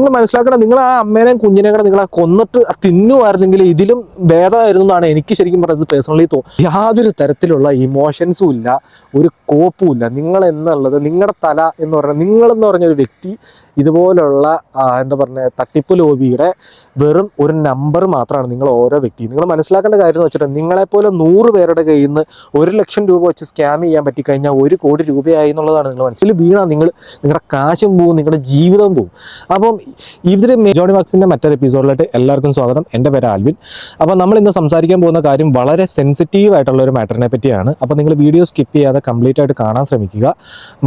നിങ്ങൾ മനസ്സിലാക്കണം നിങ്ങൾ ആ അമ്മേനെയും കുഞ്ഞിനെയും കൂടെ നിങ്ങൾ കൊന്നിട്ട് തിന്നുമായിരുന്നെങ്കിൽ ഇതിലും ഭേദമായിരുന്നു എന്നാണ് എനിക്ക് ശരിക്കും പറയുന്നത് പേഴ്സണലി തോന്നുന്നത് യാതൊരു തരത്തിലുള്ള ഇമോഷൻസും ഇല്ല ഒരു കോപ്പും ഇല്ല. നിങ്ങൾ എന്നുള്ളത് നിങ്ങളുടെ തല എന്ന് പറയുന്നത് നിങ്ങളെന്ന് പറഞ്ഞ ഒരു വ്യക്തി ഇതുപോലുള്ള എന്താ പറയുക തട്ടിപ്പ് ലോബിയുടെ വെറും ഒരു നമ്പർ മാത്രമാണ് നിങ്ങൾ ഓരോ വ്യക്തി. നിങ്ങൾ മനസ്സിലാക്കേണ്ട കാര്യം എന്ന് വെച്ചിട്ട് നിങ്ങളെപ്പോലെ നൂറ് പേരുടെ കയ്യിൽ നിന്ന് ഒരു ലക്ഷം രൂപ വെച്ച് സ്കാം ചെയ്യാൻ പറ്റിക്കഴിഞ്ഞാൽ ഒരു കോടി രൂപയായി എന്നുള്ളതാണ് നിങ്ങൾ മനസ്സിൽ വീണാൽ നിങ്ങൾ നിങ്ങളുടെ കാശും പോവും നിങ്ങളുടെ ജീവിതവും പോവും. അപ്പം ഇതിൽ ജോണി വാക്സിന്റെ മറ്റൊരു എപ്പിസോഡിലായിട്ട് എല്ലാവർക്കും സ്വാഗതം. എന്റെ പേര് ആൽവിൻ. അപ്പോൾ നമ്മൾ ഇന്ന് സംസാരിക്കാൻ പോകുന്ന കാര്യം വളരെ സെൻസിറ്റീവ് ആയിട്ടുള്ള ഒരു മാറ്ററിനെ പറ്റിയാണ്. അപ്പോൾ നിങ്ങൾ വീഡിയോ സ്കിപ്പ് ചെയ്യാതെ കംപ്ലീറ്റ് ആയിട്ട് കാണാൻ ശ്രമിക്കുക.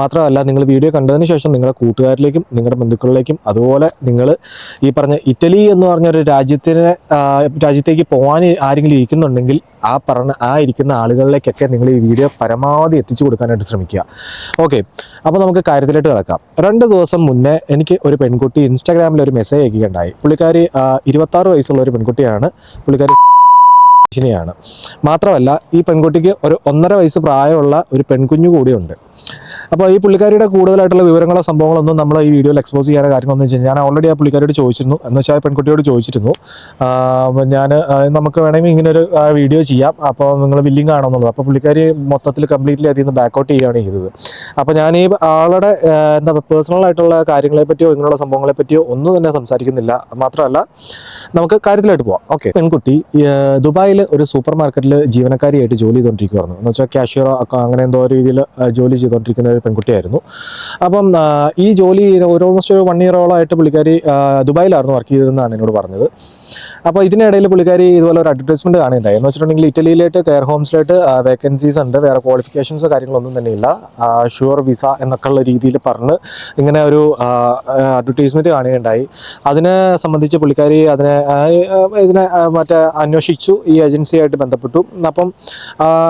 മാത്രമല്ല നിങ്ങൾ വീഡിയോ കണ്ടതിന് ശേഷം നിങ്ങളുടെ കൂട്ടുകാരിലേക്കും നിങ്ങളുടെ ബന്ധുക്കളിലേക്കും അതുപോലെ നിങ്ങൾ ഈ പറഞ്ഞ ഇറ്റലി എന്ന് പറഞ്ഞ ഒരു രാജ്യത്തിന് രാജ്യത്തേക്ക് പോകാൻ ആരെങ്കിലും ഇരിക്കുന്നുണ്ടെങ്കിൽ ആ പറഞ്ഞ ആ ഇരിക്കുന്ന ആളുകളിലേക്കൊക്കെ നിങ്ങൾ ഈ വീഡിയോ പരമാവധി എത്തിച്ചു കൊടുക്കാനായിട്ട് ശ്രമിക്കുക. ഓക്കെ അപ്പോൾ നമുക്ക് കാര്യത്തിലേക്ക് കിടക്കാം. രണ്ട് ദിവസം മുന്നേ എനിക്ക് ഒരു പെൺകുട്ടി ഇൻസ്റ്റാഗ്രാമിൽ ഒരു മെസ്സേജ് അയക്കുകയുണ്ടായി. പുള്ളിക്കാരി ഇരുപത്താറ് വയസ്സുള്ള ഒരു പെൺകുട്ടിയാണ്. പുള്ളിക്കാരി ാണ് മാത്രമല്ല ഈ പെൺകുട്ടിക്ക് ഒരു ഒന്നര വയസ്സ് പ്രായമുള്ള ഒരു പെൺകുഞ്ഞു കൂടിയുണ്ട്. അപ്പോൾ ഈ പുള്ളിക്കാരിയുടെ കൂടുതലായിട്ടുള്ള വിവരങ്ങളോ സംഭവങ്ങളൊന്നും നമ്മൾ ഈ വീഡിയോയിൽ എക്സ്പോസ് ചെയ്യാൻ കാര്യങ്ങളൊന്നും വെച്ചാൽ ഞാൻ ഓൾറെഡി ആ പുള്ളിക്കാരോട് ചോദിച്ചിരുന്നു. എന്ന് വെച്ചാൽ പെൺകുട്ടിയോട് ചോദിച്ചിരുന്നു. ഞാൻ നമുക്ക് വേണമെങ്കിൽ ഇങ്ങനെ ഒരു വീഡിയോ ചെയ്യാം. അപ്പോൾ നിങ്ങൾ വില്ലിംഗ് ആണോ എന്നുള്ളത്. അപ്പോൾ പുള്ളിക്കാരി മൊത്തത്തിൽ കംപ്ലീറ്റ്ലി അതിൽ നിന്ന് ബാക്കൗട്ട് ചെയ്യുകയാണ് ചെയ്തത്. അപ്പോൾ ഞാൻ ഈ ആളുടെ എന്താ പേഴ്സണൽ ആയിട്ടുള്ള കാര്യങ്ങളെ പറ്റിയോ ഇങ്ങനെയുള്ള സംഭവങ്ങളെ പറ്റിയോ ഒന്നും തന്നെ സംസാരിക്കുന്നില്ല. മാത്രമല്ല നമുക്ക് കാര്യത്തിലായിട്ട് പോവാം. ഓക്കെ. പെൺകുട്ടി ദുബായിൽ ഒരു സൂപ്പർ മാർക്കറ്റിൽ ജീവനക്കാരിയായിട്ട് ജോലി ചെയ്തുകൊണ്ടിരിക്കുകയായിരുന്നു എന്ന് വെച്ചാൽ കാഷ്യറോ അങ്ങനെ എന്തോ രീതിയിൽ ജോലി ചെയ്തുകൊണ്ടിരിക്കുന്ന ഒരു പെൺകുട്ടിയായിരുന്നു. അപ്പം ഈ ജോലി ഒരു ഓൾമോസ്റ്റ് ഒരു വൺ ഇയറോളമായിട്ട് പുള്ളിക്കാരി ദുബായിലായിരുന്നു വർക്ക് ചെയ്തതെന്നാണ് എന്നോട് പറഞ്ഞത്. അപ്പോൾ ഇതിനിടയിൽ പുള്ളിക്കാരി ഇതുപോലെ ഒരു അഡ്വർടൈസ്മെന്റ് കാണുന്നുണ്ടായി എന്ന് വെച്ചിട്ടുണ്ടെങ്കിൽ ഇറ്റലിയിലായിട്ട് കെയർ ഹോംസിലായിട്ട് വേക്കൻസീസ് ഉണ്ട്. വേറെ ക്വാളിഫിക്കേഷൻസോ കാര്യങ്ങളൊന്നും തന്നെ ഇല്ല. ഷുവർ വിസ എന്നൊക്കെ ഉള്ള രീതിയിൽ പറഞ്ഞ് ഇങ്ങനെ ഒരു അഡ്വർടൈസ്മെന്റ് കാണുകയുണ്ടായി. അതിനെ സംബന്ധിച്ച് പുള്ളിക്കാരി അതിനെ ഇതിനെ മറ്റേ അന്വേഷിച്ചു. ഈ ഏജൻസിയായിട്ട് ബന്ധപ്പെട്ടു. അപ്പം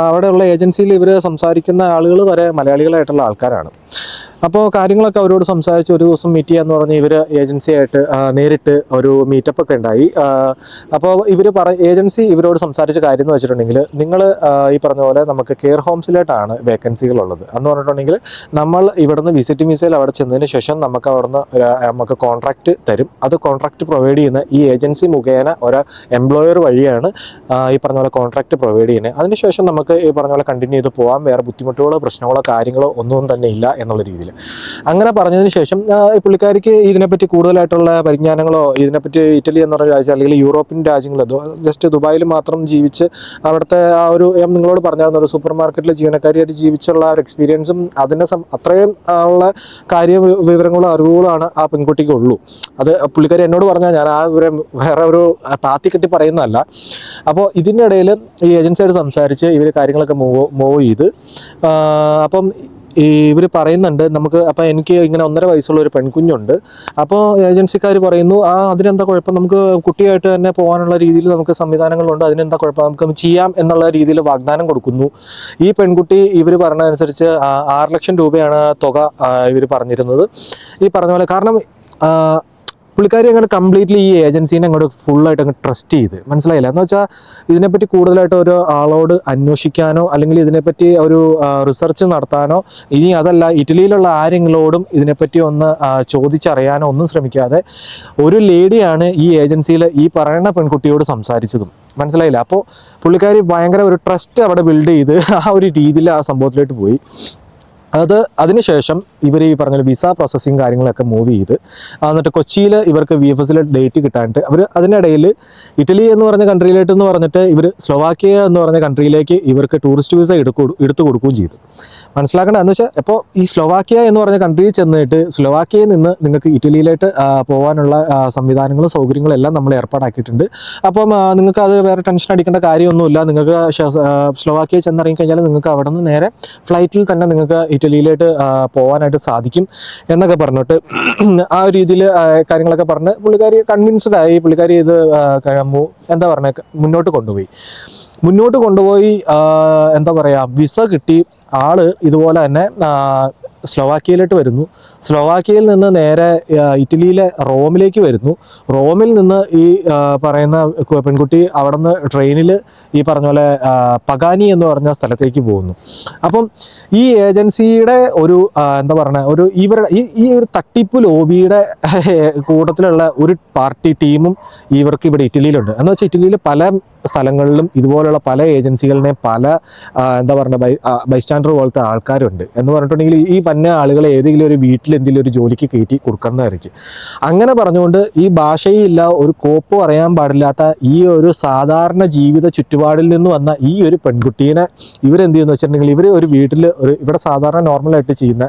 അവിടെയുള്ള ഏജൻസിയിൽ ഇവർ സംസാരിക്കുന്ന ആളുകൾ വരെ മലയാളികളായിട്ടുള്ള ആൾക്കാരാണ് അപ്പോൾ കാര്യങ്ങളൊക്കെ അവരോട് സംസാരിച്ച് ഒരു ദിവസം മീറ്റ് ചെയ്യാന്ന് പറഞ്ഞ് ഇവർ ഏജൻസിയായിട്ട് നേരിട്ട് ഒരു മീറ്റപ്പ് ഒക്കെ ഉണ്ടായി. അപ്പോൾ ഇവർ പറ ഏജൻസി ഇവരോട് സംസാരിച്ച കാര്യം എന്ന് വെച്ചിട്ടുണ്ടെങ്കിൽ നിങ്ങൾ ഈ പറഞ്ഞ പോലെ നമുക്ക് കെയർ ഹോംസിലായിട്ടാണ് വേക്കൻസികൾ ഉള്ളത് എന്ന് പറഞ്ഞിട്ടുണ്ടെങ്കിൽ നമ്മൾ ഇവിടുന്ന് വിസിറ്റ് വിസയിൽ അവിടെ ചെന്നതിന് ശേഷം നമുക്ക് അവിടുന്ന് നമുക്ക് കോൺട്രാക്റ്റ് തരും. അത് കോൺട്രാക്റ്റ് പ്രൊവൈഡ് ചെയ്യുന്ന ഈ ഏജൻസി മുഖേന ഒരു എംപ്ലോയർ വഴിയാണ് ഈ പറഞ്ഞ പോലെ കോൺട്രാക്റ്റ് പ്രൊവൈഡ് ചെയ്യുന്നത് അതിനുശേഷം നമുക്ക് ഈ പറഞ്ഞ പോലെ കണ്ടിന്യൂ ചെയ്ത് പോകാം വേറെ ബുദ്ധിമുട്ടുകളോ പ്രശ്നങ്ങളോ കാര്യങ്ങളോ ഒന്നും തന്നെ ഇല്ല എന്നുള്ള രീതിയിൽ. അങ്ങനെ പറഞ്ഞതിന് ശേഷം പുള്ളിക്കാരിക്ക് ഇതിനെപ്പറ്റി കൂടുതലായിട്ടുള്ള പരിജ്ഞാനങ്ങളോ ഇതിനെപ്പറ്റി ഇറ്റലി എന്ന് പറഞ്ഞ രാജ്യം അല്ലെങ്കിൽ യൂറോപ്യൻ രാജ്യങ്ങളോ ജസ്റ്റ് ദുബായിൽ മാത്രം ജീവിച്ച് അവിടുത്തെ ആ ഒരു നിങ്ങളോട് പറഞ്ഞായിരുന്നു ഒരു സൂപ്പർ മാർക്കറ്റിൽ ജീവനക്കാരിയായിട്ട് ജീവിച്ചുള്ള ഒരു എക്സ്പീരിയൻസും അതിനെ അത്രയും ഉള്ള കാര്യ വിവരങ്ങളും അറിവുകളാണ് ആ പെൺകുട്ടിക്ക് ഉള്ളൂ. അത് പുള്ളിക്കാരി എന്നോട് പറഞ്ഞാൽ ഞാൻ ആ വിവരം വേറെ ഒരു താത്തി കെട്ടി പറയുന്നതല്ല. അപ്പോൾ ഇതിന്റെ ഇടയിൽ ഈ ഏജൻസിയായിട്ട് സംസാരിച്ച് ഇവർ കാര്യങ്ങളൊക്കെ മൂവ് മൂവ് ചെയ്ത് അപ്പം ഈ ഇവർ പറയുന്നുണ്ട് നമുക്ക് അപ്പോൾ എനിക്ക് ഇങ്ങനെ ഒന്നര വയസ്സുള്ള ഒരു പെൺകുഞ്ഞുണ്ട്. അപ്പോൾ ഏജൻസിക്കാർ പറയുന്നു ആ അതിനെന്താ കുഴപ്പം? നമുക്ക് കുട്ടിയായിട്ട് തന്നെ പോകാനുള്ള രീതിയിൽ നമുക്ക് സംവിധാനങ്ങളുണ്ട്. അതിനെന്താ കുഴപ്പം? നമുക്ക് ചെയ്യാം എന്നുള്ള രീതിയിൽ വാഗ്ദാനം കൊടുക്കുന്നു. ഈ പെൺകുട്ടി ഇവർ പറഞ്ഞതനുസരിച്ച് ആറ് ലക്ഷം രൂപയാണ് തുക ഇവർ പറഞ്ഞിരുന്നത്. ഈ പറഞ്ഞ പോലെ കാരണം പുള്ളിക്കാരി അങ്ങോട്ട് കംപ്ലീറ്റ്ലി ഈ ഏജൻസീനെ അങ്ങോട്ട് ഫുള്ളായിട്ട് അങ്ങ് ട്രസ്റ്റ് ചെയ്ത്. മനസ്സിലായില്ല? എന്ന് വെച്ചാൽ ഇതിനെപ്പറ്റി കൂടുതലായിട്ട് ഒരു ആളോട് അന്വേഷിക്കാനോ അല്ലെങ്കിൽ ഇതിനെപ്പറ്റി ഒരു റിസർച്ച് നടത്താനോ ഇനി അതല്ല ഇറ്റലിയിലുള്ള ആരെങ്കിലോടും ഇതിനെപ്പറ്റി ഒന്ന് ചോദിച്ചറിയാനോ ഒന്നും ശ്രമിക്കാതെ ഒരു ലേഡിയാണ് ഈ ഏജൻസിയിൽ ഈ പറയുന്ന പെൺകുട്ടിയോട് സംസാരിച്ചതും. മനസ്സിലായില്ല? അപ്പോൾ പുള്ളിക്കാരി ഭയങ്കര ഒരു ട്രസ്റ്റ് അവിടെ ബിൽഡ് ചെയ്ത് ആ ഒരു രീതിയിൽ ആ സംഭവത്തിലോട്ട് പോയി. അത് അതിനുശേഷം ഇവർ ഈ പറഞ്ഞ വിസ പ്രോസസ്സിങ് കാര്യങ്ങളൊക്കെ മൂവ് ചെയ്ത് എന്നിട്ട് കൊച്ചിയിൽ ഇവർക്ക് വി എഫ് എസിൽ ഡേറ്റ് കിട്ടാനിട്ട് അവർ അതിനിടയിൽ ഇറ്റലി എന്ന് പറഞ്ഞ കൺട്രിയിലോട്ട് എന്ന് പറഞ്ഞിട്ട് ഇവർ സ്ലൊവാക്കിയ എന്ന് പറഞ്ഞ കൺട്രിയിലേക്ക് ഇവർക്ക് ടൂറിസ്റ്റ് വിസ എടുക്കും എടുത്തു കൊടുക്കുകയും ചെയ്തു. മനസ്സിലാക്കേണ്ടത് എന്ന് വെച്ചാൽ ഇപ്പോൾ ഈ സ്ലൊവാക്കിയ എന്ന് പറഞ്ഞ കൺട്രിയിൽ ചെന്നിട്ട് സ്ലൊവാക്കിയയിൽ നിന്ന് നിങ്ങൾക്ക് ഇറ്റലിയിലോട്ട് പോകാനുള്ള സംവിധാനങ്ങളും സൗകര്യങ്ങളും എല്ലാം നമ്മൾ ഏർപ്പാടാക്കിയിട്ടുണ്ട്. അപ്പം നിങ്ങൾക്ക് അത് വേറെ ടെൻഷൻ അടിക്കേണ്ട കാര്യമൊന്നുമില്ല. നിങ്ങൾക്ക് സ്ലോവാക്കിയ ആ, സ്ലൊവാക്കിയ ചെന്നിറങ്ങി കഴിഞ്ഞാൽ നിങ്ങൾക്ക് അവിടെ നിന്ന് നേരെ ഫ്ലൈറ്റിൽ തന്നെ നിങ്ങൾക്ക് ഇറ്റലിയിലോട്ട് പോകാനായിട്ട് സാധിക്കും എന്നൊക്കെ പറഞ്ഞിട്ട് ആ രീതിയിൽ കാര്യങ്ങളൊക്കെ പറഞ്ഞ് പുള്ളിക്കാരി കൺവിൻസ്ഡ് ആയി. പുള്ളിക്കാരി ഇത് എന്താ പറഞ്ഞ മുന്നോട്ട് കൊണ്ടുപോയി. മുന്നോട്ട് കൊണ്ടുപോയി എന്താ പറയുക വിസ കിട്ടി ആൾ ഇതുപോലെ തന്നെ ആ, സ്ലോവാക്യയിലോട്ട് വരുന്നു. സ്ലോവാക്കിയയിൽ നിന്ന് നേരെ ഇറ്റലിയിലെ റോമിലേക്ക് വരുന്നു. റോമിൽ നിന്ന് ഈ പറയുന്ന പെൺകുട്ടി അവിടെ നിന്ന് ട്രെയിനിൽ ഈ പറഞ്ഞ പോലെ പഗാനി എന്ന് പറഞ്ഞ സ്ഥലത്തേക്ക് പോകുന്നു. അപ്പം ഈ ഏജൻസിയുടെ ഒരു എന്താ പറയുക ഒരു ഇവരുടെ ഈ ഈ ഒരു തട്ടിപ്പ് ലോബിയുടെ കൂട്ടത്തിലുള്ള ഒരു പാർട്ടി ടീമും ഇവർക്ക് ഇവിടെ ഇറ്റലിയിലുണ്ട്. എന്ന് വെച്ചാൽ ഇറ്റലിയിൽ പല സ്ഥലങ്ങളിലും ഇതുപോലുള്ള പല ഏജൻസികളിനെ പല എന്താ പറയുക ബൈ ബൈസ്റ്റാൻഡർ പോലത്തെ ആൾക്കാരുണ്ട്. എന്ന് പറഞ്ഞിട്ടുണ്ടെങ്കിൽ ഈ വന്ന ആളുകളെ ഏതെങ്കിലും ഒരു വീട്ടിൽ എന്തെങ്കിലും ഒരു ജോലിക്ക് കയറ്റി കൊടുക്കുന്നതായിരിക്കും. അങ്ങനെ പറഞ്ഞുകൊണ്ട് ഈ ഭാഷയില്ല ഒരു കോപ്പും അറിയാൻ പാടില്ലാത്ത ഈ ഒരു സാധാരണ ജീവിത ചുറ്റുപാടിൽ നിന്ന് വന്ന ഈ ഒരു പെൺകുട്ടീനെ ഇവരെന്ത് ചെയ്യുന്നു വെച്ചിട്ടുണ്ടെങ്കിൽ ഇവർ ഒരു വീട്ടിൽ ഒരു ഇവിടെ സാധാരണ നോർമലായിട്ട് ചെയ്യുന്ന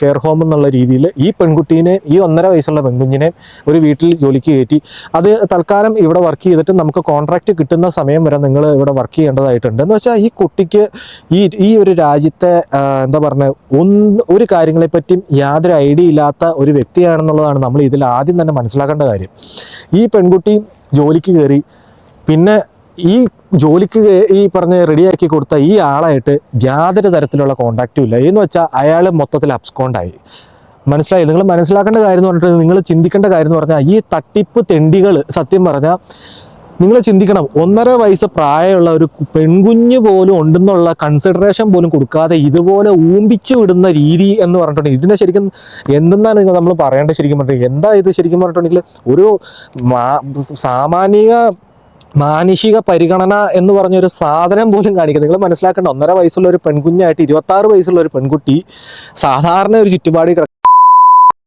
കെയർ ഹോം എന്നുള്ള രീതിയിൽ ഈ പെൺകുട്ടീനെ ഈ ഒന്നര വയസ്സുള്ള പെൺകുഞ്ഞിനെ ഒരു വീട്ടിൽ ജോലിക്ക് കയറ്റി. അത് തൽക്കാലം ഇവിടെ വർക്ക് ചെയ്തിട്ട് നമുക്ക് കോൺട്രാക്റ്റ് കിട്ടുന്ന സമയം വരെ നിങ്ങൾ ഇവിടെ വർക്ക് ചെയ്യേണ്ടതായിട്ടുണ്ട്. എന്ന് വെച്ചാൽ ഈ കുട്ടിക്ക് ഈ ഈ ഒരു രാജ്യത്തെ എന്താ പറയുക ഒന്ന് ഒരു കാര്യങ്ങളെപ്പറ്റിയും യാതൊരു ഐഡിയ ഇല്ലാത്ത ഒരു വ്യക്തിയാണെന്നുള്ളതാണ് നമ്മൾ ഇതിൽ ആദ്യം തന്നെ മനസ്സിലാക്കേണ്ട കാര്യം. ഈ പെൺകുട്ടി ജോലിക്ക് കയറി പിന്നെ ഈ ജോലിക്ക് ഈ പറഞ്ഞ് റെഡിയാക്കി കൊടുത്ത ഈ ആളായിട്ട് യാതൊരു തരത്തിലുള്ള കോണ്ടാക്റ്റും ഇല്ല. എന്ന് വെച്ചാൽ അയാൾ മൊത്തത്തിൽ അബ്സ്കോണ്ടായി മനസ്സിലായി? നിങ്ങൾ മനസ്സിലാക്കേണ്ട കാര്യം എന്ന് പറഞ്ഞിട്ട് നിങ്ങൾ ചിന്തിക്കേണ്ട കാര്യം എന്ന് പറഞ്ഞാൽ ഈ തട്ടിപ്പ് തെണ്ടികൾ സത്യം പറഞ്ഞാൽ നിങ്ങൾ ചിന്തിക്കണം ഒന്നര വയസ്സ് പ്രായമുള്ള ഒരു പെൺകുഞ്ഞു പോലും ഉണ്ടെന്നുള്ള കൺസിഡറേഷൻ പോലും കൊടുക്കാതെ ഇതുപോലെ ഊമ്പിച്ചു വിടുന്ന രീതി എന്ന് പറഞ്ഞിട്ടുണ്ടെങ്കിൽ ഇതിനെ ശരിക്കും എന്തെന്നാണ് നിങ്ങൾ നമ്മൾ പറയേണ്ടത് ശരിക്കും പറഞ്ഞിട്ടുണ്ടെങ്കിൽ എന്താ ഇത് ശരിക്കും പറഞ്ഞിട്ടുണ്ടെങ്കിൽ ഒരു സാമാന്യ മാനുഷിക പരിഗണന എന്ന് പറഞ്ഞ ഒരു സാധനം പോലും കാണിക്കുക നിങ്ങൾ മനസ്സിലാക്കേണ്ട ഒന്നര വയസ്സുള്ള ഒരു പെൺകുഞ്ഞായിട്ട് ഇരുപത്താറ് വയസ്സുള്ള ഒരു പെൺകുട്ടി സാധാരണ ഒരു ചുറ്റുപാടിൽ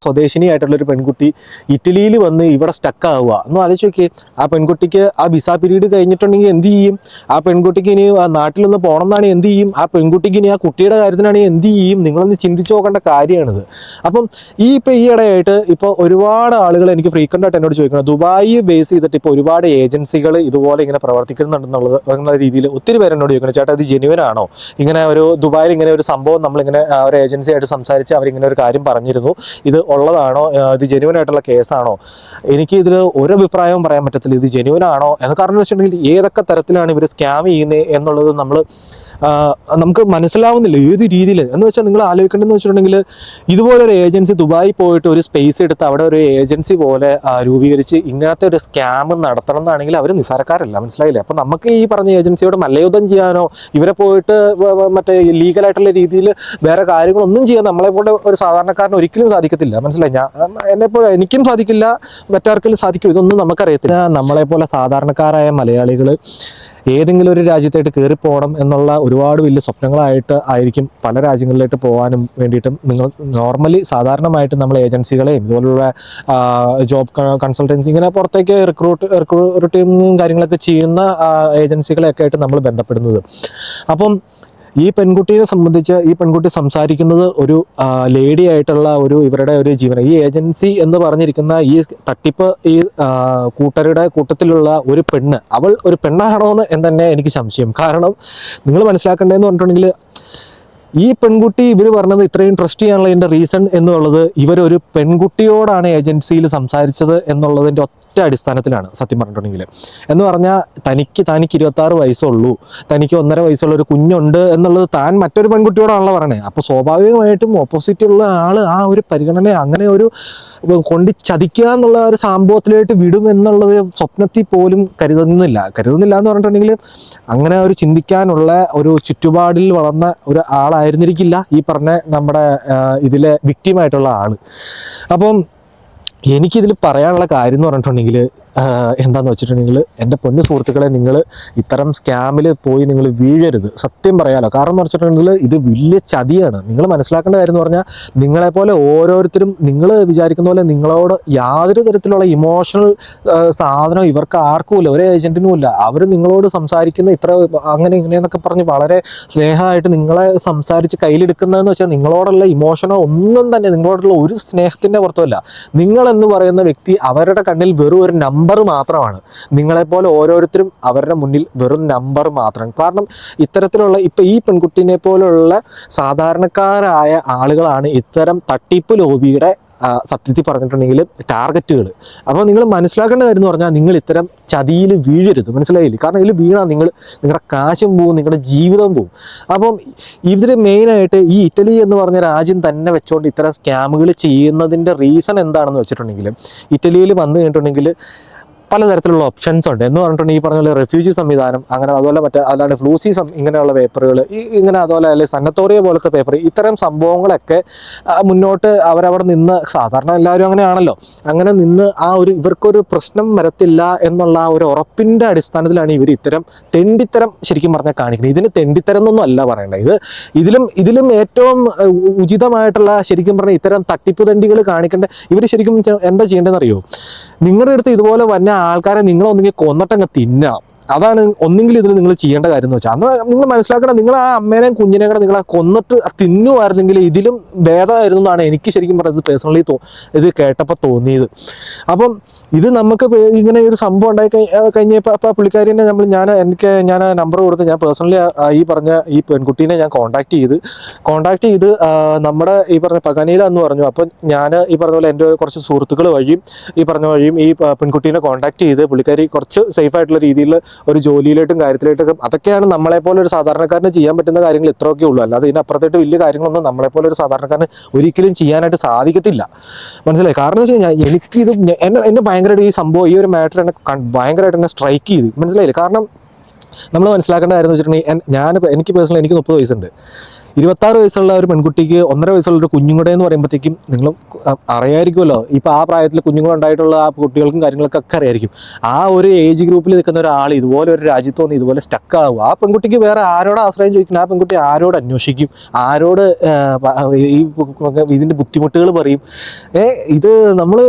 സ്വദേശിനിയായിട്ടുള്ള ഒരു പെൺകുട്ടി ഇറ്റലിയിൽ വന്ന് ഇവിടെ സ്റ്റക്ക് ആവുക. ഒന്ന് ആലോചിച്ച് നോക്കിയേ ആ പെൺകുട്ടിക്ക് ആ വിസ പീരീഡ് കഴിഞ്ഞിട്ടുണ്ടെങ്കിൽ എന്ത് ചെയ്യും? ആ പെൺകുട്ടിക്ക് ഇനി ആ നാട്ടിലൊന്ന് പോകണം എന്നാണ് എന്ത് ചെയ്യും? ആ പെൺകുട്ടിക്ക് ഇനി ആ കുട്ടിയുടെ കാര്യത്തിനാണെങ്കിൽ എന്ത് ചെയ്യും? നിങ്ങളൊന്ന് ചിന്തിച്ചു നോക്കേണ്ട കാര്യമാണിത്. അപ്പം ഈ ഇപ്പോൾ ഈ ഇടയായിട്ട് ഇപ്പോൾ ഒരുപാട് ആളുകൾ എനിക്ക് ഫ്രീക്വന്റ് ആയിട്ട് എന്നോട് ചോദിക്കണം ദുബായി ബേസ് ചെയ്തിട്ട് ഇപ്പോൾ ഒരുപാട് ഏജൻസികൾ ഇതുപോലെ ഇങ്ങനെ പ്രവർത്തിക്കുന്നുണ്ടെന്നുള്ളത് എന്നുള്ള രീതിയിൽ ഒത്തിരി പേര് എന്നോട് ചോദിക്കണം ചേട്ടാ അത് ജെനുവൻ ആണോ? ഇങ്ങനെ ഒരു ദുബായിൽ ഇങ്ങനെ ഒരു സംഭവം നമ്മളിങ്ങനെ ഒരു ഏജൻസിയായിട്ട് സംസാരിച്ച് അവരിങ്ങനെ ഒരു കാര്യം പറഞ്ഞിരുന്നു. ഇത് ഉള്ളതാണോ? ഇത് ജെനുവൻ ആയിട്ടുള്ള കേസാണോ എനിക്ക് ഇതിൽ ഒരു അഭിപ്രായവും പറയാൻ പറ്റത്തില്ല. ഇത് ജെനുവൻ ആണോ? എന്ന് കാരണം വെച്ചിട്ടുണ്ടെങ്കിൽ ഏതൊക്കെ തരത്തിലാണ് ഇവർ സ്കാം ചെയ്യുന്നത് എന്നുള്ളത് നമ്മൾ നമുക്ക് മനസ്സിലാവുന്നില്ല ഏത് രീതിയിൽ. എന്ന് വെച്ചാൽ നിങ്ങൾ ആലോചിക്കേണ്ടതെന്ന് വെച്ചിട്ടുണ്ടെങ്കിൽ ഇതുപോലൊരു ഏജൻസി ദുബായി പോയിട്ട് ഒരു സ്പേസ് എടുത്ത് അവിടെ ഒരു ഏജൻസി പോലെ രൂപീകരിച്ച് ഇങ്ങനത്തെ ഒരു സ്കാം നടത്തണം എന്നാണെങ്കിൽ അവർ നിസ്സാരക്കാരല്ല. മനസ്സിലായില്ല? അപ്പം നമുക്ക് ഈ പറഞ്ഞ ഏജൻസിയോട് മല്ലയുദ്ധം ചെയ്യാനോ ഇവരെ പോയിട്ട് മറ്റേ ലീഗലായിട്ടുള്ള രീതിയിൽ വേറെ കാര്യങ്ങളൊന്നും ചെയ്യാൻ നമ്മളെ പോലെ ഒരു സാധാരണക്കാരന് ഒരിക്കലും സാധിക്കത്തില്ല. മനസ്സിലായി? ഞാൻ എന്നെ പോലെ എനിക്കും സാധിക്കില്ല മറ്റാർക്കും സാധിക്കും ഇതൊന്നും നമുക്കറിയത്തില്ല. നമ്മളെ പോലെ സാധാരണക്കാരായ മലയാളികൾ ഏതെങ്കിലും ഒരു രാജ്യത്തായിട്ട് കയറിപ്പോകണം എന്നുള്ള ഒരുപാട് വലിയ സ്വപ്നങ്ങളായിട്ട് ആയിരിക്കും പല രാജ്യങ്ങളിലായിട്ട് പോകാനും വേണ്ടിയിട്ടും നിങ്ങൾ നോർമലി സാധാരണമായിട്ട് നമ്മൾ ഏജൻസികളെയും ഇതുപോലുള്ള ജോബ് കൺസൾട്ടൻസി ഇങ്ങനെ പുറത്തേക്ക് റിക്രൂട്ട് റിക്രൂട്ടിങ്ങും കാര്യങ്ങളൊക്കെ ചെയ്യുന്ന ഏജൻസികളെയൊക്കെ ആയിട്ട് നമ്മൾ ബന്ധപ്പെടുന്നത്. അപ്പം ഈ പെൺകുട്ടിയെ സംബന്ധിച്ച് ഈ പെൺകുട്ടി സംസാരിക്കുന്നത് ഒരു ലേഡി ആയിട്ടുള്ള ഒരു ഇവരുടെ ഒരു ജീവന ഈ ഏജൻസി എന്ന് പറഞ്ഞിരിക്കുന്ന ഈ തട്ടിപ്പ് ഈ കൂട്ടരുടെ കൂട്ടത്തിലുള്ള ഒരു പെണ്ണ് അവൾ ഒരു പെണ്ണാണോ എന്ന് തന്നെ എനിക്ക് സംശയം. കാരണം നിങ്ങൾ മനസ്സിലാക്കേണ്ടതെന്ന് പറഞ്ഞിട്ടുണ്ടെങ്കിൽ ഈ പെൺകുട്ടി ഇവർ പറഞ്ഞത് ഇത്രയും ട്രസ്റ്റ് ചെയ്യാനുള്ളതിന്റെ റീസൺ എന്നുള്ളത് ഇവരൊരു പെൺകുട്ടിയോടാണ് ഏജൻസിയിൽ സംസാരിച്ചത് എന്നുള്ളതിന്റെ ഒറ്റ അടിസ്ഥാനത്തിലാണ് സത്യം പറഞ്ഞിട്ടുണ്ടെങ്കിൽ എന്ന് പറഞ്ഞാൽ തനിക്ക് തനിക്ക് ഇരുപത്താറ് വയസ്സുള്ളൂ. തനിക്ക് ഒന്നര വയസ്സുള്ള ഒരു കുഞ്ഞുണ്ട് എന്നുള്ളത് താൻ മറ്റൊരു പെൺകുട്ടിയോടാണല്ലോ പറയണേ. അപ്പോൾ സ്വാഭാവികമായിട്ടും ഓപ്പോസിറ്റ് ഉള്ള ആൾ ആ ഒരു പരിഗണന അങ്ങനെ ഒരു കൊണ്ട് ചതിക്കുക എന്നുള്ള ഒരു സംഭവത്തിലേക്ക് വിടും എന്നുള്ളത് സ്വപ്നത്തിൽ പോലും കരുതുന്നില്ല. കരുതുന്നില്ല എന്ന് പറഞ്ഞിട്ടുണ്ടെങ്കിൽ അങ്ങനെ ഒരു ചിന്തിക്കാനുള്ള ഒരു ചുറ്റുപാടിൽ വളർന്ന ഒരു ആളായിരുന്നിരിക്കില്ല ഈ പറഞ്ഞ നമ്മുടെ ഇതിലെ വിക്റ്റിമായിട്ടുള്ള ആൾ. അപ്പം എനിക്കിതിൽ പറയാനുള്ള കാര്യം എന്ന് പറഞ്ഞിട്ടുണ്ടെങ്കിൽ എന്താന്ന് വെച്ചിട്ടുണ്ടെങ്കിൽ എന്റെ പൊന്നു സുഹൃത്തുക്കളെ നിങ്ങൾ ഇത്തരം സ്കാമിൽ പോയി നിങ്ങൾ വീഴരുത്. സത്യം പറയാലോ. കാരണം എന്ന് വെച്ചിട്ടുണ്ടെങ്കിൽ ഇത് വലിയ ചതിയാണ്. നിങ്ങൾ മനസ്സിലാക്കേണ്ട കാര്യം എന്ന് പറഞ്ഞാൽ നിങ്ങളെപ്പോലെ ഓരോരുത്തരും നിങ്ങൾ വിചാരിക്കുന്ന പോലെ നിങ്ങളോട് യാതൊരു തരത്തിലുള്ള ഇമോഷണൽ സാധനം ഇവർക്ക് ആർക്കുമില്ല ഒരു ഏജന്റിനും ഇല്ല. അവർ നിങ്ങളോട് സംസാരിക്കുന്ന ഇത്ര അങ്ങനെ ഇങ്ങനെയെന്നൊക്കെ പറഞ്ഞ് വളരെ സ്നേഹമായിട്ട് നിങ്ങളെ സംസാരിച്ച് കയ്യിലെടുക്കുന്നതെന്ന് വെച്ചാൽ നിങ്ങളോടുള്ള ഇമോഷനോ ഒന്നും തന്നെ നിങ്ങളോടുള്ള ഒരു സ്നേഹത്തിന്റെ പുറത്തുമല്ല. നിങ്ങൾ എന്ന് പറയുന്ന വ്യക്തി അവരുടെ കണ്ണിൽ വെറും ഒരു നമ്പർ മാത്രമാണ്. നിങ്ങളെപ്പോലെ ഓരോരുത്തരും അവരുടെ മുന്നിൽ വെറും നമ്പർ മാത്രം. കാരണം ഇത്തരത്തിലുള്ള ഇപ്പം ഈ പെൺകുട്ടീനെ പോലുള്ള സാധാരണക്കാരായ ആളുകളാണ് ഇത്തരം തട്ടിപ്പ് ലോബിയുടെ സത്യത്തിൽ പറഞ്ഞിട്ടുണ്ടെങ്കിൽ ടാർഗറ്റുകൾ. അപ്പോൾ നിങ്ങൾ മനസ്സിലാക്കേണ്ട കാര്യം എന്ന് പറഞ്ഞാൽ നിങ്ങൾ ഇത്തരം ചതിയിൽ വീഴരുത്. മനസ്സിലായില്ലേ? കാരണം ഇതിൽ വീണാൽ നിങ്ങൾ നിങ്ങളുടെ കാശും പോവും നിങ്ങളുടെ ജീവിതവും പോവും. അപ്പം ഇതിൽ മെയിനായിട്ട് ഈ ഇറ്റലി എന്ന് പറഞ്ഞ രാജ്യം തന്നെ വെച്ചുകൊണ്ട് ഇത്തരം സ്കാമുകൾ ചെയ്യുന്നതിന്റെ റീസൺ എന്താണെന്ന് വെച്ചിട്ടുണ്ടെങ്കിൽ ഇറ്റലിയിൽ വന്നു കഴിഞ്ഞിട്ടുണ്ടെങ്കിൽ പലതരത്തിലുള്ള ഓപ്ഷൻസ് ഉണ്ട്. എന്ന് പറഞ്ഞിട്ടുണ്ടെങ്കിൽ ഈ പറഞ്ഞ റെഫ്യൂജി സംവിധാനം അങ്ങനെ അതുപോലെ മറ്റേ അല്ലാണ്ട് ഫ്ലൂസി ഇങ്ങനെയുള്ള പേപ്പറുകൾ ഈ ഇങ്ങനെ അതുപോലെ അല്ലെങ്കിൽ സന്നത്തോറിയ പോലത്തെ പേപ്പർ ഇത്തരം സംഭവങ്ങളൊക്കെ മുന്നോട്ട് അവരവിടെ നിന്ന് സാധാരണ എല്ലാവരും അങ്ങനെയാണല്ലോ. അങ്ങനെ നിന്ന് ആ ഒരു ഇവർക്കൊരു പ്രശ്നം വരത്തില്ല എന്നുള്ള ആ ഒരു ഉറപ്പിന്റെ അടിസ്ഥാനത്തിലാണ് ഇവർ ഇത്തരം തെണ്ടിത്തരം ശരിക്കും പറഞ്ഞാൽ കാണിക്കുന്നത്. ഇതിന് തെണ്ടിത്തരം എന്നൊന്നും അല്ല പറയേണ്ടത്. ഇത് ഇതിലും ഇതിലും ഏറ്റവും ഉചിതമായിട്ടുള്ള ശരിക്കും പറഞ്ഞാൽ ഇത്തരം തട്ടിപ്പ് തണ്ടികൾ കാണിക്കേണ്ട ഇവർ ശരിക്കും എന്താ ചെയ്യേണ്ടതെന്ന് അറിയോ നിങ്ങളുടെ അടുത്ത് ഇതുപോലെ വന്ന ആൾക്കാരെ നിങ്ങൾ ഒന്നെങ്കിൽ കൊന്നിട്ടങ്ങ് തിന്നണം. അതാണ് ഒന്നെങ്കിൽ ഇതിൽ നിങ്ങൾ ചെയ്യേണ്ട കാര്യം എന്ന് വെച്ചാൽ അന്ന് നിങ്ങൾ മനസ്സിലാക്കണം നിങ്ങൾ ആ അമ്മേനെയും കുഞ്ഞിനെയും കൂടെ നിങ്ങൾ കൊന്നിട്ട് തിന്നുമായിരുന്നെങ്കിൽ ഇതിലും ഭേദമായിരുന്നു എന്നാണ് എനിക്ക് ശരിക്കും പറയുന്നത് പേഴ്സണലി തോ ഇത് കേട്ടപ്പോൾ തോന്നിയത്. അപ്പം ഇത് നമുക്ക് ഇങ്ങനെ ഒരു സംഭവം ഉണ്ടായി കഴിഞ്ഞപ്പോൾ അപ്പോൾ പുള്ളിക്കാരിനെ നമ്മൾ ഞാൻ എനിക്ക് ഞാൻ നമ്പർ കൊടുത്ത് ഞാൻ പേഴ്സണലി ഈ പറഞ്ഞ ഈ പെൺകുട്ടീനെ ഞാൻ കോൺടാക്ട് ചെയ്ത് കോൺടാക്ട് ചെയ്ത് നമ്മുടെ ഈ പറഞ്ഞ പകനീല എന്ന് പറഞ്ഞു. അപ്പം ഞാൻ ഈ പറഞ്ഞ പോലെ എന്റെ കുറച്ച് സുഹൃത്തുക്കൾ വഴിയും ഈ പറഞ്ഞ വഴിയും ഈ പെൺകുട്ടീനെ കോൺടാക്ട് ചെയ്ത് പുള്ളിക്കാരി കുറച്ച് സേഫ് ആയിട്ടുള്ള രീതിയിൽ ഒരു ജോലിയിലോട്ടും കാര്യത്തിലോട്ടൊക്കെ അതൊക്കെയാണ് നമ്മളെ പോലെ ഒരു സാധാരണക്കാരന് ചെയ്യാൻ പറ്റുന്ന കാര്യങ്ങൾ ഇത്രയൊക്കെ ഉള്ളൂ. അല്ലാതെ ഇതിനപ്പുറത്തേട്ട് വലിയ കാര്യങ്ങളൊന്നും നമ്മളെ പോലെ ഒരു സാധാരണക്കാരന് ഒരിക്കലും ചെയ്യാനായിട്ട് സാധിക്കത്തില്ല. മനസ്സിലായി? കാരണം വെച്ച് കഴിഞ്ഞാൽ എനിക്കിത് എന്നെ എന്നെ ഭയങ്കരമായിട്ട് ഈ സംഭവം ഈ ഒരു മാറ്റർ എന്നെ ഭയങ്കരമായിട്ട് എന്നെ സ്ട്രൈക്ക് ചെയ്ത്. മനസ്സിലായില്ലേ? കാരണം നമ്മൾ മനസ്സിലാക്കേണ്ട കാര്യം എന്ന് വെച്ചിട്ടുണ്ടെങ്കിൽ ഞാൻ എനിക്ക് പേഴ്സണലി എനിക്ക് മുപ്പത് വയസ്സുണ്ട്. ഇരുപത്താറ് വയസ്സുള്ള ഒരു പെൺകുട്ടിക്ക് ഒന്നര വയസ്സുള്ള ഒരു കുഞ്ഞുങ്ങളുടെ എന്ന് പറയുമ്പോഴത്തേക്കും നിങ്ങൾ അറിയായിരിക്കുമല്ലോ. ഇപ്പോൾ ആ പ്രായത്തിൽ കുഞ്ഞുങ്ങളുണ്ടായിട്ടുള്ള ആ കുട്ടികൾക്കും കാര്യങ്ങളൊക്കെ ഒക്കെ അറിയായിരിക്കും. ആ ഒരു ഏജ് ഗ്രൂപ്പിൽ നിൽക്കുന്ന ഒരാൾ ഇതുപോലെ ഒരു രാജ്യത്ത് വന്ന് ഇതുപോലെ സ്റ്റക്ക് ആവും. ആ പെൺകുട്ടിക്ക് വേറെ ആരോട് ആശ്രയം ചോദിക്കണം ആ പെൺകുട്ടി ആരോട് അന്വേഷിക്കും? ആരോട് ഈ ഇതിന്റെ ബുദ്ധിമുട്ടുകൾ പറയും? ഏ ഇത് നമ്മൾ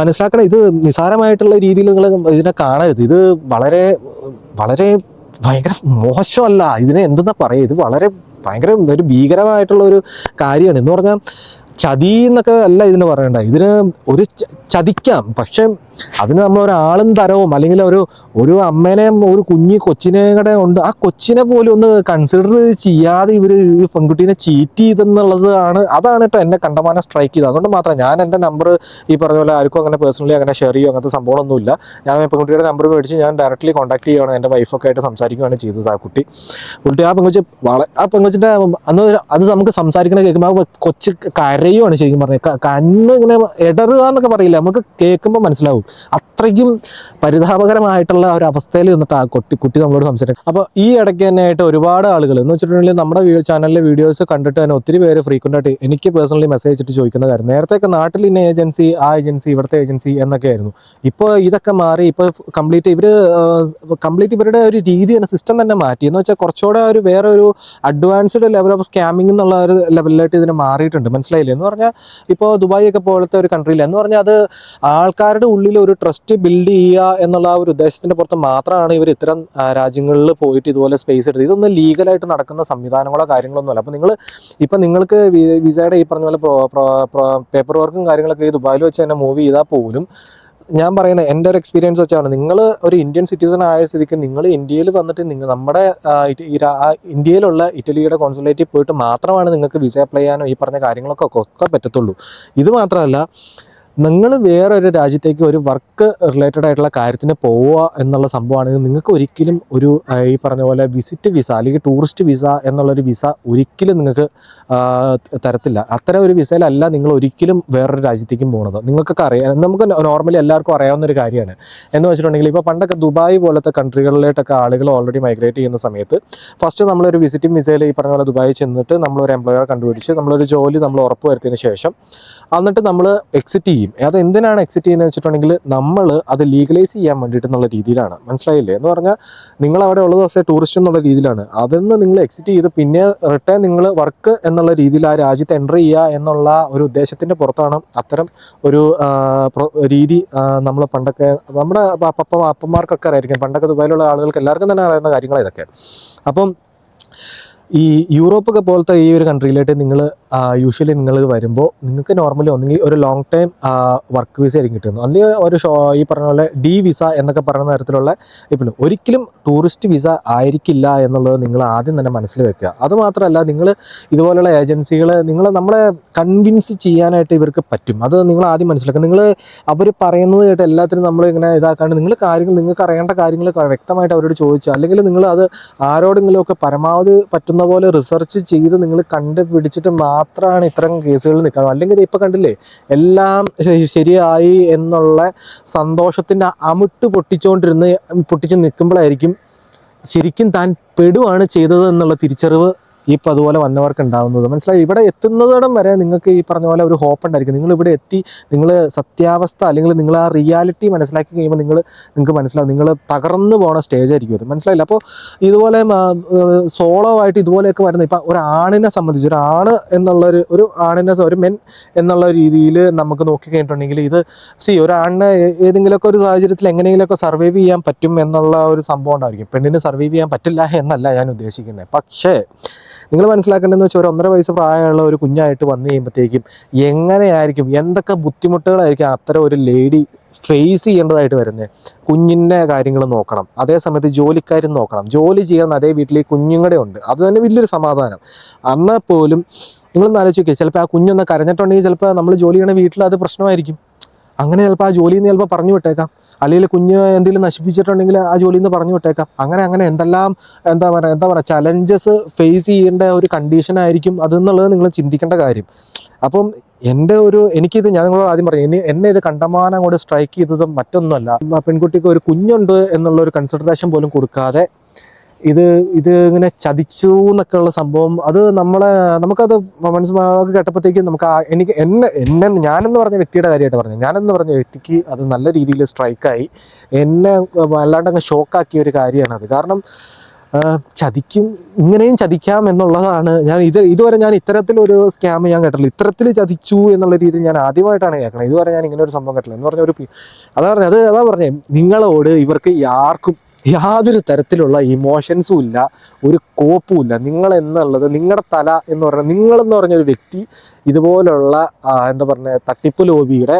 മനസ്സിലാക്കണം ഇത് നിസാരമായിട്ടുള്ള രീതിയിൽ നിങ്ങൾ ഇതിനെ കാണരുത്. ഇത് വളരെ വളരെ ഭയങ്കര മോശമല്ല. ഇതിനെ എന്തെന്നാ പറയുക ഇത് വളരെ ഭയങ്കര ഒരു ഭീകരമായിട്ടുള്ള ഒരു കാര്യമാണ്. എന്ന് പറഞ്ഞാൽ ചതി എന്നൊക്കെ അല്ല ഇതിന് പറയണ്ട. ഇതിന് ഒരു ചതിക്കാം. പക്ഷെ അതിന് നമ്മൾ ഒരാളും തരവും അല്ലെങ്കിൽ ഒരു ഒരു അമ്മേനെയും ഒരു കുഞ്ഞി കൊച്ചിനെ കൂടെ ഉണ്ട്. ആ കൊച്ചിനെ പോലും ഒന്ന് കൺസിഡർ ചെയ്യാതെ ഇവർ ഈ പെൺകുട്ടീനെ ചീറ്റ് ചെയ്തെന്നുള്ളത് ആണ് അതാണ് കേട്ടോ എന്നെ കണ്ടമാനം സ്ട്രൈക്ക് ചെയ്തത്. അതുകൊണ്ട് മാത്രം ഞാൻ എന്റെ നമ്പർ ഈ പറഞ്ഞ പോലെ ആർക്കും അങ്ങനെ പേഴ്സണലി അങ്ങനെ ഷെയർ ചെയ്യുമോ അങ്ങനത്തെ സംഭവമൊന്നുമില്ല ഞാൻ പെൺകുട്ടിയുടെ നമ്പർ മേടിച്ച് ഞാൻ ഡയറക്റ്റ്ലി കോൺടാക്ട് ചെയ്യുകയാണ്. എന്റെ വൈഫൊക്കെ ആയിട്ട് സംസാരിക്കുകയാണ് ചെയ്തത് ആ കുട്ടി. കുട്ടി ആ പെങ്കൊച്ച് വള ആ പെൺകുച്ചിന്റെ അന്ന് അത് നമുക്ക് സംസാരിക്കണ കേൾക്കുമ്പോൾ ആ കൊച്ച് കരയുമാണ് ശരിക്കും പറഞ്ഞത് കണ്ണ് ഇങ്ങനെ ഇടറുക എന്നൊക്കെ പറയില്ല? നമുക്ക് കേൾക്കുമ്പോൾ മനസ്സിലാവും. അത്രയ്ക്കും പരിതാപകരമായിട്ടുള്ള ഒരു അവസ്ഥയിൽ നിന്നിട്ട് ആ കുട്ടി കുട്ടി നമ്മളോട് സംസാരിക്കും. അപ്പോൾ ഈ ഇടയ്ക്ക് തന്നെ ആയിട്ട് ഒരുപാട് ആളുകൾ എന്ന് വെച്ചിട്ടുണ്ടെങ്കിൽ നമ്മുടെ ചാനലിലെ വീഡിയോസ് കണ്ടിട്ട് തന്നെ ഒത്തിരി പേര് ഫ്രീക്വന്റ് ആയിട്ട് എനിക്ക് പേഴ്സണലി മെസ്സേജ് അയച്ചിട്ട് ചോദിക്കുന്ന കാര്യം. നേരത്തെയൊക്കെ നാട്ടിൽ ഇന്ന ഏജൻസി ആ ഏജൻസി ഇവിടുത്തെ ഏജൻസി എന്നൊക്കെ ആയിരുന്നു. ഇപ്പോൾ ഇതൊക്കെ മാറി ഇപ്പോൾ കംപ്ലീറ്റ് ഇവർ കംപ്ലീറ്റ് ഇവരുടെ ഒരു രീതി തന്നെ സിസ്റ്റം തന്നെ മാറ്റി. എന്ന് വെച്ചാൽ കുറച്ചുകൂടെ ഒരു വേറെ ഒരു അഡ്വാൻസ്ഡ് ലെവൽ ഓഫ് സ്കാമിംഗ് എന്നുള്ള ഒരു ലെവലിലായിട്ട് ഇതിനെ മാറിയിട്ടുണ്ട്. മനസ്സിലായില്ലേ? എന്ന് പറഞ്ഞാൽ ഇപ്പോൾ ദുബായ് ഒക്കെ പോലത്തെ ഒരു കൺട്രിയിൽ എന്ന് പറഞ്ഞാൽ അത് ആൾക്കാരുടെ ഉള്ളിൽ ഒരു ട്രസ്റ്റ് ബിൽഡ് ചെയ്യുക എന്നുള്ള ആ ഒരു ഉദ്ദേശത്തിന്റെ പുറത്ത് മാത്രമാണ് ഇവർ ഇത്തരം രാജ്യങ്ങളിൽ പോയിട്ട് ഇതുപോലെ സ്പേസ് എടുത്തത്. ഇതൊന്നും ലീഗലായിട്ട് നടക്കുന്ന സംവിധാനങ്ങളോ കാര്യങ്ങളൊന്നും അല്ല. അപ്പോൾ നിങ്ങൾ ഇപ്പം നിങ്ങൾക്ക് വിസയുടെ ഈ പറഞ്ഞ പോലെ പേപ്പർ വർക്കും കാര്യങ്ങളൊക്കെ ഈ ദുബായിൽ വെച്ച് തന്നെ മൂവ് ചെയ്താൽ പോലും ഞാൻ പറയുന്നത് എന്റെ ഒരു എക്സ്പീരിയൻസ് വെച്ചാണ്. നിങ്ങൾ ഒരു ഇന്ത്യൻ സിറ്റിസൺ ആയ സ്ഥിതിക്ക് നിങ്ങൾ ഇന്ത്യയിൽ വന്നിട്ട് നിങ്ങൾ നമ്മുടെ ഇന്ത്യയിലുള്ള ഇറ്റലിയുടെ കോൺസുലേറ്റിൽ പോയിട്ട് മാത്രമാണ് നിങ്ങൾക്ക് വിസ അപ്ലൈ ചെയ്യാനോ ഈ പറഞ്ഞ കാര്യങ്ങളൊക്കെ ഒക്കെ പറ്റത്തുള്ളൂ. ഇത് മാത്രമല്ല നിങ്ങൾ വേറൊരു രാജ്യത്തേക്ക് ഒരു വർക്ക് റിലേറ്റഡ് ആയിട്ടുള്ള കാര്യത്തിന് പോവുക എന്നുള്ള സംഭവമാണെങ്കിൽ നിങ്ങൾക്ക് ഒരിക്കലും ഒരു ഈ പറഞ്ഞ പോലെ വിസിറ്റ് വിസ അല്ലെങ്കിൽ ടൂറിസ്റ്റ് വിസ എന്നുള്ളൊരു വിസ ഒരിക്കലും നിങ്ങൾക്ക് തരത്തില്ല. അത്തരം ഒരു വിസയിലല്ല നിങ്ങൾ ഒരിക്കലും വേറൊരു രാജ്യത്തേക്കും പോകുന്നത് നിങ്ങൾക്കൊക്കെ അറിയാം നമുക്ക് നോർമലി എല്ലാവർക്കും അറിയാവുന്ന ഒരു കാര്യമാണ്. എന്ന് വെച്ചിട്ടുണ്ടെങ്കിൽ ഇപ്പോൾ പണ്ടൊക്കെ ദുബായ് പോലത്തെ കൺട്രികളിലോട്ടൊക്കെ ആളുകൾ ഓൾറെഡി മൈഗ്രേറ്റ് ചെയ്യുന്ന സമയത്ത് ഫസ്റ്റ് നമ്മളൊരു വിസിറ്റിംഗ് വിസയിൽ ഈ പറഞ്ഞ പോലെ ദുബായിൽ ചെന്നിട്ട് നമ്മളൊരു എംപ്ലോയറെ കണ്ടുപിടിച്ച് നമ്മളൊരു ജോലി നമ്മൾ ഉറപ്പ് വരുത്തിയതിന് ശേഷം എന്നിട്ട് നമ്മൾ എക്സിറ്റ് ചെയ്യും. അത് എന്തിനാണ് എക്സിറ്റ് ചെയ്യുന്നത് വെച്ചിട്ടുണ്ടെങ്കിൽ നമ്മൾ അത് ലീഗലൈസ് ചെയ്യാൻ വേണ്ടിയിട്ട് എന്നുള്ള രീതിയിലാണ്. മനസ്സിലായില്ലേ? എന്ന് പറഞ്ഞാൽ നിങ്ങൾ അവിടെ ഉള്ളത് ദിവസം ടൂറിസ്റ്റ് എന്നുള്ള രീതിയിലാണ്. അതിൽ നിന്ന് നിങ്ങൾ എക്സിറ്റ് ചെയ്ത് പിന്നെ റിട്ടേൺ നിങ്ങൾ വർക്ക് എന്നുള്ള രീതിയിൽ ആ രാജ്യത്ത് എന്റർ ചെയ്യുക എന്നുള്ള ഒരു ഉദ്ദേശത്തിന്റെ പുറത്താണ് അത്തരം ഒരു രീതി നമ്മൾ പണ്ടൊക്കെ നമ്മുടെ പപ്പ അപ്പന്മാർക്കൊക്കെ അറിയായിരിക്കും. പണ്ടൊക്കെ ദുബായിലുള്ള ആളുകൾക്ക് എല്ലാവർക്കും തന്നെ അറിയുന്ന കാര്യങ്ങളാണ് ഇതൊക്കെ. അപ്പം ഈ യൂറോപ്പൊക്കെ പോലത്തെ ഈ ഒരു കൺട്രിയിലായിട്ട് നിങ്ങൾ യൂഷ്വലി നിങ്ങൾ വരുമ്പോൾ നിങ്ങൾക്ക് നോർമലി ഒന്നെങ്കിൽ ഒരു ലോങ് ടൈം വർക്ക് വിസ ആയിരിക്കും കിട്ടുന്നത്. അല്ലെങ്കിൽ ഒരു ഷോ ഈ പറഞ്ഞ പോലെ ഡി വിസ എന്നൊക്കെ പറയുന്ന തരത്തിലുള്ള ഇപ്പം ഒരിക്കലും ടൂറിസ്റ്റ് വിസ ആയിരിക്കില്ല എന്നുള്ളത് നിങ്ങൾ ആദ്യം തന്നെ മനസ്സിൽ വെക്കുക. അതുമാത്രമല്ല നിങ്ങൾ ഇതുപോലുള്ള ഏജൻസികൾ നിങ്ങൾ നമ്മളെ കൺവിൻസ് ചെയ്യാനായിട്ട് ഇവർക്ക് പറ്റും. അത് നിങ്ങൾ ആദ്യം മനസ്സിലാക്കുക. നിങ്ങൾ അവർ പറയുന്നത് കേട്ട് എല്ലാത്തിനും നമ്മൾ ഇങ്ങനെ ഇതാക്കാണ്ട് നിങ്ങൾ കാര്യങ്ങൾ നിങ്ങൾക്ക് അറിയേണ്ട കാര്യങ്ങൾ വ്യക്തമായിട്ട് അവരോട് ചോദിച്ചു അല്ലെങ്കിൽ നിങ്ങൾ അത് ആരോടെങ്കിലും ഒക്കെ പരമാവധി പറ്റുന്ന പോലെ റിസർച്ച് ചെയ്ത് നിങ്ങൾ കണ്ടുപിടിച്ചിട്ട് മാത്രമാണ് ഇത്തരം കേസുകളിൽ നിൽക്കുന്നത് അല്ലെങ്കിൽ ഇപ്പോൾ കണ്ടില്ലേ എല്ലാം ശരിയായി എന്നുള്ള സന്തോഷത്തിന്റെ അമിട്ട് പൊട്ടിച്ചുകൊണ്ടിരുന്ന് പൊട്ടിച്ച് നിൽക്കുമ്പോഴായിരിക്കും ശരിക്കും താൻ പെടുവാണ് ചെയ്തത് എന്നുള്ള തിരിച്ചറിവ് ഇപ്പം അതുപോലെ വന്നവർക്ക് ഉണ്ടാവുന്നത് മനസ്സിലായി? ഇവിടെ എത്തുന്നതിടം വരെ നിങ്ങൾക്ക് ഈ പറഞ്ഞ പോലെ ഒരു ഹോപ്പ് ഉണ്ടായിരിക്കും. നിങ്ങൾ ഇവിടെ എത്തി നിങ്ങൾ സത്യാവസ്ഥ അല്ലെങ്കിൽ നിങ്ങൾ ആ റിയാലിറ്റി മനസ്സിലാക്കി കഴിയുമ്പോൾ നിങ്ങൾ നിങ്ങൾക്ക് മനസ്സിലാവും. നിങ്ങൾ തകർന്നു പോണ സ്റ്റേജ് ആയിരിക്കും അത്. മനസ്സിലായില്ല? അപ്പോൾ ഇതുപോലെ സോളോ ആയിട്ട് ഇതുപോലെയൊക്കെ വരുന്ന ഇപ്പം ഒരു ആണിനെ സംബന്ധിച്ച് ഒരു ആണ് എന്നുള്ളൊരു ഒരു ആണിനെ ഒരു മെൻ എന്നുള്ള രീതിയിൽ നമുക്ക് നോക്കിക്കഴിഞ്ഞിട്ടുണ്ടെങ്കിൽ ഇത് സി ഒരു ഏതെങ്കിലുമൊക്കെ ഒരു സാഹചര്യത്തിൽ എങ്ങനെയെങ്കിലുമൊക്കെ സർവൈവ് ചെയ്യാൻ പറ്റും എന്നുള്ള ഒരു സംഭവം ഉണ്ടായിരിക്കും. പെണ്ണിന് സർവൈവ് ചെയ്യാൻ പറ്റില്ല എന്നല്ല ഞാൻ ഉദ്ദേശിക്കുന്നത്. പക്ഷേ നിങ്ങൾ മനസ്സിലാക്കേണ്ടതെന്ന് വെച്ചാൽ ഒരു ഒന്നര വയസ്സ് പ്രായമുള്ള ഒരു കുഞ്ഞായിട്ട് വന്നു കഴിയുമ്പോഴത്തേക്കും എങ്ങനെയായിരിക്കും എന്തൊക്കെ ബുദ്ധിമുട്ടുകളായിരിക്കും അത്തരം ഒരു ലേഡി ഫേസ് ചെയ്യേണ്ടതായിട്ട് വരുന്നത് കുഞ്ഞിന്റെ കാര്യങ്ങൾ നോക്കണം. അതേ സമയത്ത് ജോലിക്കാരും നോക്കണം. ജോലി ചെയ്യുന്ന അതേ വീട്ടിൽ കുഞ്ഞുങ്ങളുടെ ഉണ്ട്. അത് തന്നെ വലിയൊരു സമാധാനം. എന്നാൽ പോലും നിങ്ങളൊന്ന് ആലോചിച്ച് നോക്കിയാൽ ചിലപ്പോൾ ആ കുഞ്ഞൊന്ന് കരഞ്ഞിട്ടുണ്ടെങ്കിൽ ചിലപ്പോൾ നമ്മൾ ജോലി ചെയ്യണ വീട്ടിൽ അത് പ്രശ്നമായിരിക്കും. അങ്ങനെ ചിലപ്പോൾ ആ ജോലിയിൽ നിന്ന് ചിലപ്പോൾ പറഞ്ഞു വിട്ടേക്കാം. അല്ലെങ്കിൽ കുഞ്ഞ് എന്തെങ്കിലും നശിപ്പിച്ചിട്ടുണ്ടെങ്കിൽ ആ ജോലിയിൽ നിന്ന് പറഞ്ഞു വിട്ടേക്കാം. അങ്ങനെ അങ്ങനെ എന്തെല്ലാം എന്താ പറയുക എന്താ പറയുക ചലഞ്ചസ് ഫേസ് ചെയ്യേണ്ട ഒരു കണ്ടീഷൻ ആയിരിക്കും അതെന്നുള്ളത് നിങ്ങൾ ചിന്തിക്കേണ്ട കാര്യം. അപ്പം എന്റെ ഒരു എനിക്കിത് ഞാൻ നിങ്ങളോട് ആദ്യം പറഞ്ഞു എന്നെ എന്നെ ഇത് കണ്ടമാനം കൂടെ സ്ട്രൈക്ക് ചെയ്തത് മറ്റൊന്നുമല്ല. പെൺകുട്ടിക്ക് ഒരു കുഞ്ഞുണ്ട് എന്നുള്ള ഒരു കൺസിഡറേഷൻ പോലും കൊടുക്കാതെ ഇത് ഇത് ഇങ്ങനെ ചതിച്ചു എന്നൊക്കെ ഉള്ള സംഭവം. അത് നമ്മളെ നമുക്കത് മനസ്സിലാക്കി കേട്ടപ്പോഴത്തേക്കും നമുക്ക് എനിക്ക് എന്നെ എന്നെ ഞാനെന്ന് പറഞ്ഞ വ്യക്തിയുടെ കാര്യമായിട്ട് പറഞ്ഞു ഞാനെന്ന് പറഞ്ഞ വ്യക്തിക്ക് അത് നല്ല രീതിയിൽ സ്ട്രൈക്കായി. എന്നെ വല്ലാണ്ട് അങ്ങ് ഷോക്കാക്കിയ ഒരു കാര്യമാണ് അത് കാരണം ചതിക്കും ഇങ്ങനെയും ചതിക്കാം എന്നുള്ളതാണ് ഞാൻ ഇത് ഇതുവരെ ഞാൻ ഇത്തരത്തിലൊരു സ്കാം ഞാൻ കേട്ടില്ല ഇത്തരത്തിൽ ചതിച്ചു എന്നുള്ള രീതിയിൽ ഞാൻ ആദ്യമായിട്ടാണ് കേൾക്കുന്നത് ഇതുവരെ ഞാൻ ഇങ്ങനെ ഒരു സംഭവം കേട്ടില്ല എന്ന് പറഞ്ഞ ഒരു അതാ പറഞ്ഞത് അത് അതാ പറഞ്ഞേ നിങ്ങളോട് ഇവർക്ക് ആർക്കും യാതൊരു തരത്തിലുള്ള ഇമോഷൻസും ഇല്ല ഒരു കോപ്പും ഇല്ല. നിങ്ങൾ എന്നുള്ളത് നിങ്ങളുടെ തല എന്ന് പറഞ്ഞാൽ നിങ്ങളെന്ന് പറഞ്ഞ ഒരു വ്യക്തി ഇതുപോലുള്ള എന്താ പറയുക തട്ടിപ്പ് ലോബിയുടെ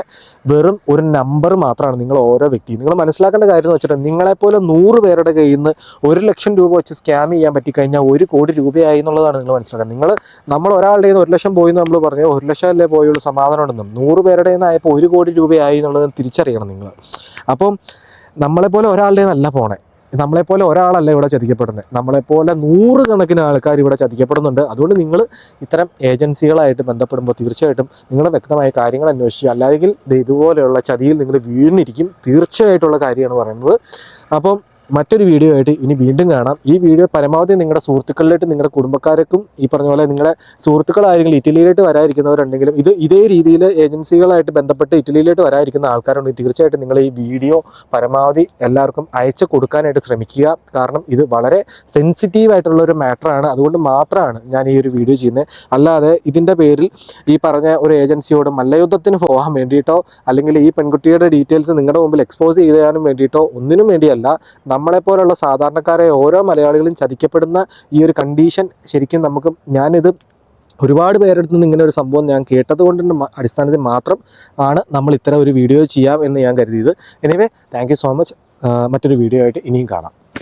വെറും ഒരു നമ്പർ മാത്രമാണ് നിങ്ങൾ ഓരോ വ്യക്തി. നിങ്ങൾ മനസ്സിലാക്കേണ്ട കാര്യം എന്ന് വെച്ചിട്ട് നിങ്ങളെപ്പോലെ നൂറ് പേരുടെ കയ്യിൽ നിന്ന് ഒരു ലക്ഷം രൂപ വെച്ച് സ്കാം ചെയ്യാൻ പറ്റിക്കഴിഞ്ഞാൽ ഒരു കോടി രൂപയായി എന്നുള്ളതാണ് നിങ്ങൾ മനസ്സിലാക്കുക നിങ്ങൾ നമ്മൾ ഒരാളുടെ ഒരു ലക്ഷം പോയി എന്ന് നമ്മൾ പറഞ്ഞു ഒരു ലക്ഷം അല്ലേ പോയുള്ള സമാധാനം ഉണ്ടെന്നും. നൂറ് പേരുടെ നിന്നായപ്പോൾ ഒരു കോടി രൂപയായി എന്നുള്ളത് തിരിച്ചറിയണം നിങ്ങൾ. അപ്പം നമ്മളെപ്പോലെ ഒരാളുടെ നല്ല പോണേ. നമ്മളെപ്പോലെ ഒരാളല്ല ഇവിടെ ചതിക്കപ്പെടുന്നത്. നമ്മളെപ്പോലെ നൂറുകണക്കിന് ആൾക്കാർ ഇവിടെ ചതിക്കപ്പെടുന്നുണ്ട്. അതുകൊണ്ട് നിങ്ങൾ ഇത്തരം ഏജൻസികളായിട്ട് ബന്ധപ്പെടുമ്പോൾ തീർച്ചയായിട്ടും നിങ്ങൾ വ്യക്തമായ കാര്യങ്ങൾ അന്വേഷിക്കുക അല്ലെങ്കിൽ ഇതുപോലെയുള്ള ചതിയിൽ നിങ്ങൾ വീണിരിക്കും. തീർച്ചയായിട്ടുള്ള കാര്യമാണ് പറയുന്നത്. അപ്പം മറ്റൊരു വീഡിയോ ആയിട്ട് ഇനി വീണ്ടും കാണാം. ഈ വീഡിയോ പരമാവധി നിങ്ങളുടെ സുഹൃത്തുക്കളിലായിട്ട് നിങ്ങളുടെ കുടുംബക്കാർക്കും ഈ പറഞ്ഞ പോലെ നിങ്ങളുടെ സുഹൃത്തുക്കളായിരിക്കും ഇറ്റലിയിലേക്ക് വരാതിരിക്കുന്നവരുണ്ടെങ്കിലും ഇത് ഇതേ രീതിയിൽ ഏജൻസികളായിട്ട് ബന്ധപ്പെട്ട് ഇറ്റലിയിലേക്ക് വരാതിരിക്കുന്ന ആൾക്കാരുണ്ടെങ്കിൽ തീർച്ചയായിട്ടും നിങ്ങൾ ഈ വീഡിയോ പരമാവധി എല്ലാവർക്കും അയച്ചു കൊടുക്കാനായിട്ട് ശ്രമിക്കുക. കാരണം ഇത് വളരെ സെൻസിറ്റീവ് ആയിട്ടുള്ള ഒരു മാറ്ററാണ് അതുകൊണ്ട് മാത്രമാണ് ഞാൻ ഈ ഒരു വീഡിയോ ചെയ്യുന്നത്. അല്ലാതെ ഇതിന്റെ പേരിൽ ഈ പറഞ്ഞ ഒരു ഏജൻസിയോട് മല്ലയുദ്ധത്തിന് പോകാൻ വേണ്ടിയിട്ടോ അല്ലെങ്കിൽ ഈ പെൺകുട്ടിയുടെ ഡീറ്റെയിൽസ് നിങ്ങളുടെ മുമ്പിൽ എക്സ്പോസ് ചെയ്യാനും വേണ്ടിയിട്ടോ ഒന്നിനും വേണ്ടിയല്ല നമ്മളെപ്പോലുള്ള സാധാരണക്കാരെ ഓരോ മലയാളികളും ചതിക്കപ്പെടുന്ന ഈ ഒരു കണ്ടീഷൻ ശരിക്കും നമുക്ക് ഞാനിത് ഒരുപാട് പേരെടുത്ത് നിന്ന് ഇങ്ങനെ ഒരു സംഭവം ഞാൻ കേട്ടത് കൊണ്ടിന്റെ അടിസ്ഥാനത്തിൽ മാത്രം ആണ് നമ്മൾ ഇത്തരം ഒരു വീഡിയോ ചെയ്യാം എന്ന് ഞാൻ കരുതിയത്. എനിവേ താങ്ക് സോ മച്ച് മറ്റൊരു വീഡിയോ ആയിട്ട് ഇനിയും കാണാം.